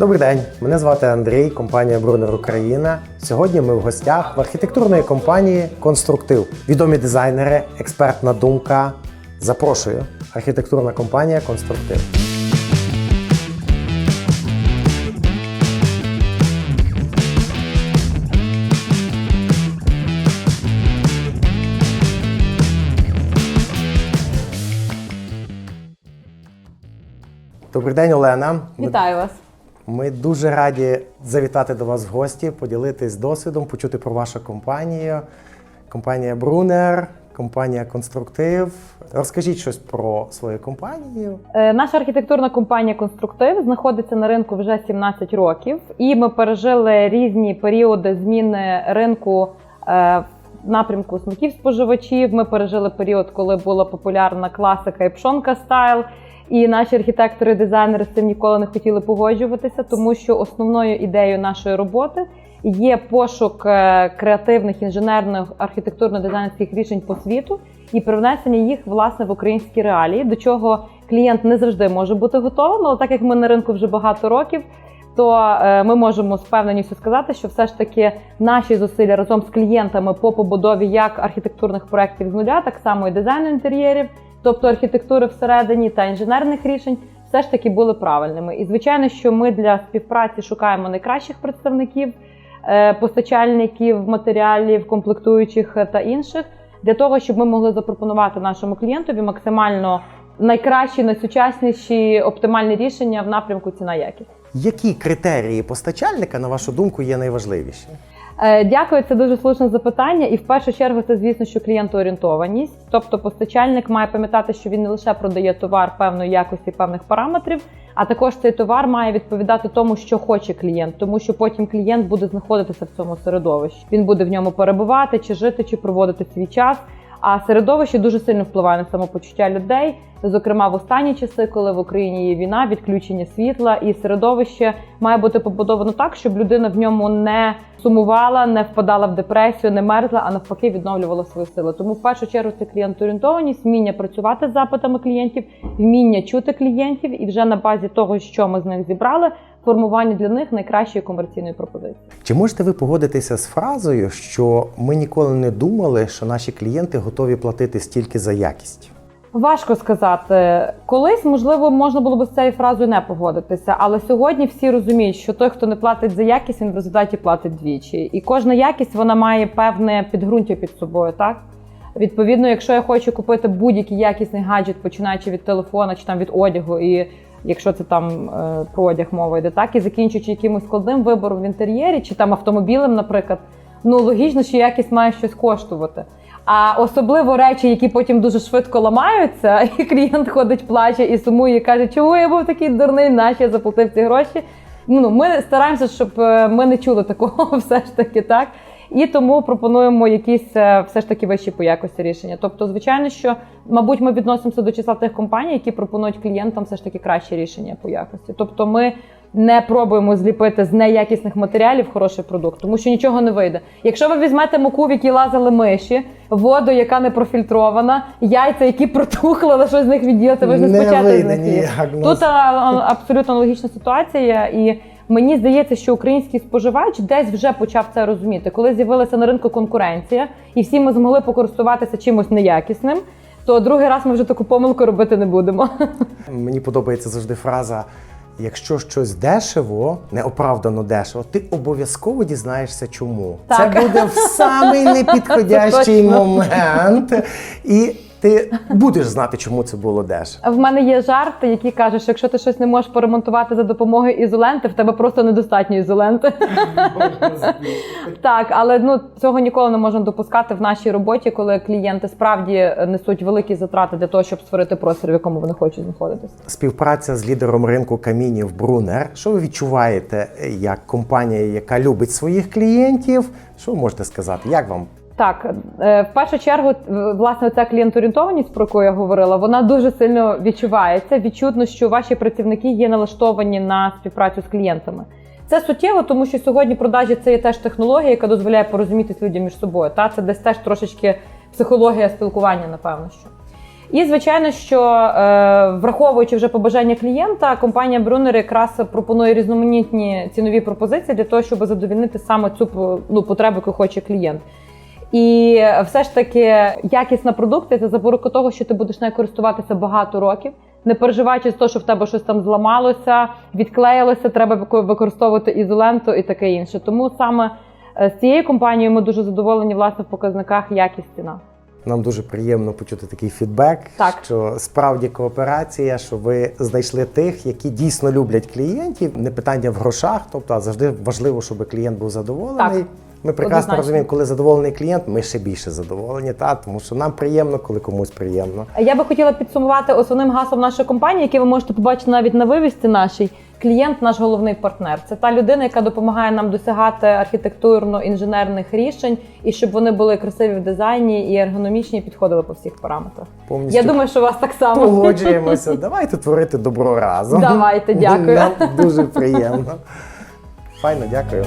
Добрий день, мене звати Андрій, компанія Брунер Україна. Сьогодні ми в гостях в архітектурної компанії Конструктив. Відомі дизайнери, експертна думка. Запрошую. Архітектурна компанія Конструктив. Добрий день, Олена. Вітаю вас. Ми дуже раді завітати до вас в гості, поділитись досвідом, почути про вашу компанію. Компанія Брунер, компанія Конструктив. Розкажіть щось про свою компанію. Е, Наша архітектурна компанія Конструктив знаходиться на ринку вже 17 років, і ми пережили різні періоди зміни ринку е, в напрямку смаків споживачів. Ми пережили період, коли була популярна класика і пшонка стайл. І наші архітектори, дизайнери з цим ніколи не хотіли погоджуватися, тому що основною ідеєю нашої роботи є пошук е, креативних інженерних архітектурно-дизайнерських рішень по світу і привнесення їх власне в українські реалії, до чого клієнт не завжди може бути готовим. Але так як ми на ринку вже багато років, то е, ми можемо з певненістю сказати, що все ж таки наші зусилля разом з клієнтами по побудові як архітектурних проєктів з нуля, так само і дизайну інтер'єрів, тобто архітектури всередині та інженерних рішень, все ж таки були правильними. І звичайно, що ми для співпраці шукаємо найкращих представників, е, постачальників матеріалів, комплектуючих е, та інших, для того, щоб ми могли запропонувати нашому клієнтові максимально найкращі, найсучасніші оптимальні рішення в напрямку ціна якість. Які критерії постачальника, на вашу думку, є найважливіші? Е, Дякую, це дуже слушне запитання. І в першу чергу це, звісно, що клієнтоорієнтованість. Тобто постачальник має пам'ятати, що він не лише продає товар певної якості, певних параметрів, а також цей товар має відповідати тому, що хоче клієнт, тому що потім клієнт буде знаходитися в цьому середовищі. Він буде в ньому перебувати, чи жити, чи проводити свій час. А середовище дуже сильно впливає на самопочуття людей, зокрема в останні часи, коли в Україні є війна, відключення світла, і середовище має бути побудовано так, щоб людина в ньому не сумувала, не впадала в депресію, не мерзла, а навпаки відновлювала свої сили. Тому в першу чергу це клієнтоорієнтованість, вміння працювати з запитами клієнтів, вміння чути клієнтів, і вже на базі того, що ми з них зібрали, формування для них найкращої комерційної пропозиції. Чи можете ви погодитися з фразою, що ми ніколи не думали, що наші клієнти готові платити стільки за якість? Важко сказати. Колись, можливо, можна було б з цією фразою не погодитися, але сьогодні всі розуміють, що той, хто не платить за якість, він в результаті платить двічі. І кожна якість вона має певне підґрунтя під собою, так? Відповідно, якщо я хочу купити будь-який якісний гаджет, починаючи від телефона чи там від одягу, і якщо це там е, про одяг мова йде, так і закінчуючи якимось складним вибором в інтер'єрі, чи там автомобілем, наприклад, ну логічно, що якість має щось коштувати. А особливо речі, які потім дуже швидко ламаються, і клієнт ходить, плаче і сумує, і каже, чому я був такий дурний, наче я заплатив ці гроші. Ну, ми стараємося, щоб е, ми не чули такого, все ж таки, так. І тому пропонуємо якісь е, все ж таки вищі по якості рішення. Тобто, звичайно, що, мабуть, ми відносимося до числа тих компаній, які пропонують клієнтам все ж таки кращі рішення по якості. Тобто, ми не пробуємо зліпити з неякісних матеріалів хороший продукт, тому що нічого не вийде. Якщо ви візьмете муку, в якій лазили миші, воду, яка не профільтрована, яйця, які протухли, але що з них відділити, ви ж не спочатку з них ніяк, ну, Тут а, а, абсолютно логічна ситуація, і мені здається, що український споживач десь вже почав це розуміти. Коли з'явилася на ринку конкуренція, і всі ми змогли покористуватися чимось неякісним, то другий раз ми вже таку помилку робити не будемо. Мені подобається завжди фраза: якщо щось дешево, неоправдано дешево, ти обов'язково дізнаєшся чому. Так. Це буде в самий непідходящий момент, і ти будеш знати, чому це було дешево. В мене є жарт, який каже, що якщо ти щось не можеш поремонтувати за допомогою ізоленти, в тебе просто недостатньо ізоленти. Так, але ну цього ніколи не можна допускати в нашій роботі, коли клієнти справді несуть великі затрати для того, щоб створити простір, в якому вони хочуть знаходитися. Співпраця з лідером ринку камінів Брунер. Що ви відчуваєте як компанія, яка любить своїх клієнтів? Що ви можете сказати? Як вам? Так, е, в першу чергу, е, власне, ця клієнторієнтованість, про яку я говорила, вона дуже сильно відчувається. Відчутно, що ваші працівники є налаштовані на співпрацю з клієнтами. Це суттєво, тому що сьогодні продажі це є теж технологія, яка дозволяє порозумітись людям між собою. Та це десь теж трошечки психологія спілкування, напевно що. І звичайно, що е, враховуючи вже побажання клієнта, компанія Brunner якраз пропонує різноманітні цінові пропозиції для того, щоб задовільнити саме цю ну, потребу, яку хоче клієнт. І все ж таки якісна продукція це запорука того, що ти будеш нею користуватися багато років, не переживаючи з того, що в тебе щось там зламалося, відклеїлося, треба використовувати ізоленту і таке інше. Тому саме е, з цією компанією ми дуже задоволені власне в показниках якість ціна. Нам дуже приємно почути такий фідбек, Так. що справді кооперація, що ви знайшли тих, які дійсно люблять клієнтів. Не питання в грошах, тобто а завжди важливо, щоб клієнт був задоволений. Так. Ми прекрасно Однозначно. розуміємо, коли задоволений клієнт, ми ще більше задоволені, та тому що нам приємно, коли комусь приємно. Я би хотіла підсумувати основним гаслом нашої компанії, яке ви можете побачити навіть на вивісці нашій. Клієнт наш головний партнер. Це та людина, яка допомагає нам досягати архітектурно-інженерних рішень і щоб вони були красиві в дизайні і ергономічні, і підходили по всіх параметрах. Повністю Я думаю, що у вас так само. погоджуємося. Давайте творити добро разом. Давайте, дякую. Нам дуже приємно. Файно, дякую.